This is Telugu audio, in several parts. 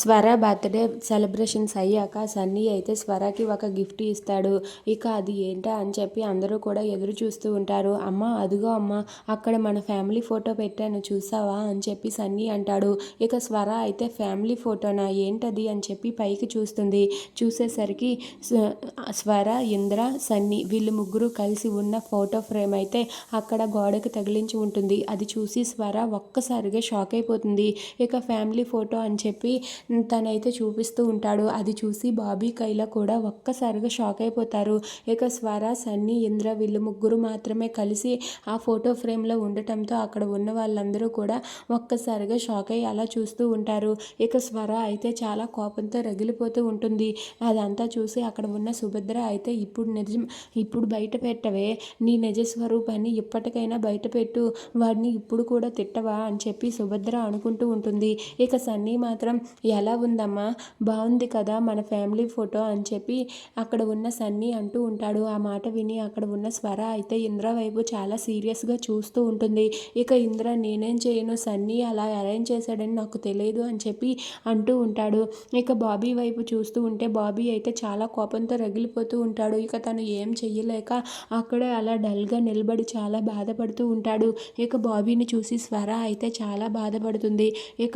స్వర బర్త్డే సెలబ్రేషన్స్ అయ్యాక సన్నీ అయితే స్వరకి ఒక గిఫ్ట్ ఇస్తాడు. ఇక అది ఏంటా అని చెప్పి అందరూ కూడా ఎదురు చూస్తూ ఉంటారు. అమ్మ అదిగో అమ్మ అక్కడ మన ఫ్యామిలీ ఫోటో పెట్టాను చూసావా అని చెప్పి సన్నీ అంటాడు. ఇక స్వర అయితే ఫ్యామిలీ ఫోటోనా ఏంటది అని చెప్పి పైకి చూస్తుంది. చూసేసరికి స్వ- స్వర ఇంద్ర సన్నీ వీళ్ళు ముగ్గురు కలిసి ఉన్న ఫోటో ఫ్రేమ్ అయితే అక్కడ గోడకు తగిలించి ఉంటుంది. అది చూసి స్వర ఒక్కసారిగా షాక్ అయిపోతుంది. ఇక ఫ్యామిలీ ఫోటో అని చెప్పి తనైతే చూపిస్తూ ఉంటాడు. అది చూసి బాబీ కైలా కూడా ఒక్కసారిగా షాక్ అయిపోతారు. ఇక స్వర సన్నీ ఇంద్ర వీళ్ళు ముగ్గురు మాత్రమే కలిసి ఆ ఫోటో ఫ్రేమ్లో ఉండటంతో అక్కడ ఉన్న వాళ్ళందరూ కూడా ఒక్కసారిగా షాక్ అయ్యి అలా చూస్తూ ఉంటారు. ఇక స్వర అయితే చాలా కోపంతో రగిలిపోతూ ఉంటుంది. అదంతా చూసి అక్కడ ఉన్న సుభద్ర అయితే ఇప్పుడు నిజం ఇప్పుడు బయట పెట్టవే. నీ నిజ స్వరూపాన్ని ఇప్పటికైనా బయట పెట్టు. వాడిని ఇప్పుడు కూడా తిట్టవా? అని చెప్పి సుభద్ర అనుకుంటూ ఉంటుంది. ఇక సన్నీ మాత్రం ఎలా ఉందమ్మా బాగుంది కదా మన ఫ్యామిలీ ఫోటో అని చెప్పి అక్కడ ఉన్న సన్నీ అంటూ ఉంటాడు. ఆ మాట విని అక్కడ ఉన్న స్వర అయితే ఇంద్ర వైపు చాలా సీరియస్గా చూస్తూ ఉంటుంది. ఇక ఇంద్ర నేనేం చేయను? సన్నీ అలా అరేంజ్ చేశాడని నాకు తెలియదు అని చెప్పి అంటూ ఉంటాడు. ఇక బాబీ వైపు చూస్తూ ఉంటే బాబీ అయితే చాలా కోపంతో రగిలిపోతూ ఉంటాడు. ఇక తను ఏం చెయ్యలేక అక్కడే అలా డల్గా నిలబడి చాలా బాధపడుతూ ఉంటాడు. ఇక బాబీని చూసి స్వర అయితే చాలా బాధపడుతుంది. ఇక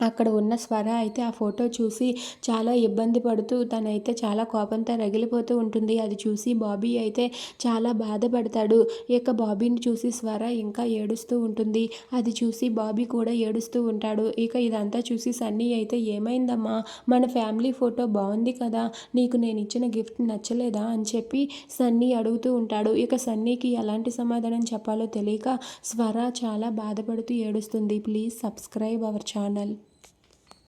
అక్కడ ఉన్న స్వర అయితే ఆ ఫోటో చూసి చాలా ఇబ్బంది పడుతూ తనైతే చాలా కోపంతో రగిలిపోతూ ఉంటుంది. అది చూసి బాబీ అయితే చాలా బాధపడతాడు. ఇక బాబీని చూసి స్వర ఇంకా ఏడుస్తూ ఉంటుంది. అది చూసి బాబీ కూడా ఏడుస్తూ ఉంటాడు. ఇక ఇదంతా చూసి సన్నీ అయితే ఏమైందమ్మా? మన ఫ్యామిలీ ఫోటో బాగుంది కదా? నీకు నేను ఇచ్చిన గిఫ్ట్ నచ్చలేదా? అని చెప్పి సన్నీ అడుగుతూ ఉంటాడు. ఇక సన్నీకి ఎలాంటి సమాధానం చెప్పాలో తెలియక స్వర చాలా బాధపడుతూ ఏడుస్తుంది. Please subscribe our channel.